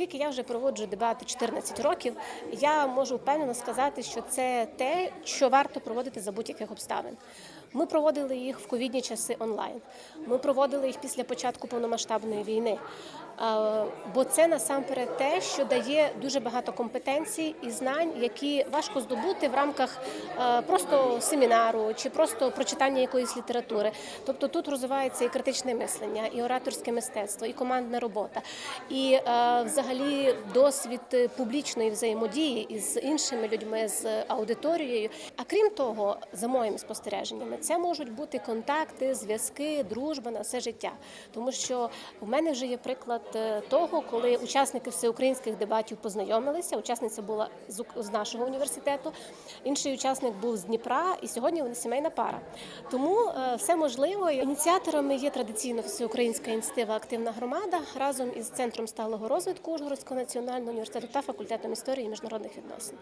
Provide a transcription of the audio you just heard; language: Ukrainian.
Оскільки я вже проводжу дебати 14 років, я можу впевнено сказати, що це те, що варто проводити за будь-яких обставин. Ми проводили їх в ковідні часи онлайн. Ми проводили їх після початку повномасштабної війни. Бо це насамперед те, що дає дуже багато компетенцій і знань, які важко здобути в рамках е, просто семінару чи просто прочитання якоїсь літератури. Тобто тут розвивається і критичне мислення, і ораторське мистецтво, і командна робота, і е, взагалі досвід публічної взаємодії із іншими людьми, з аудиторією. А крім того, за моїми спостереженнями, це можуть бути контакти, зв'язки, дружба на все життя. Тому що в мене вже є приклад е, того, коли учасники всеукраїнських дебатів познайомилися. Учасниця була з нашого університету, інший учасник був з Дніпра, і сьогодні вони сімейна пара. Тому е, все можливо. Ініціаторами є традиційно всеукраїнська ініціатива Активна громада разом із центром сталого розвитку Ужгородського національного університету та факультетом історії і міжнародних відносин.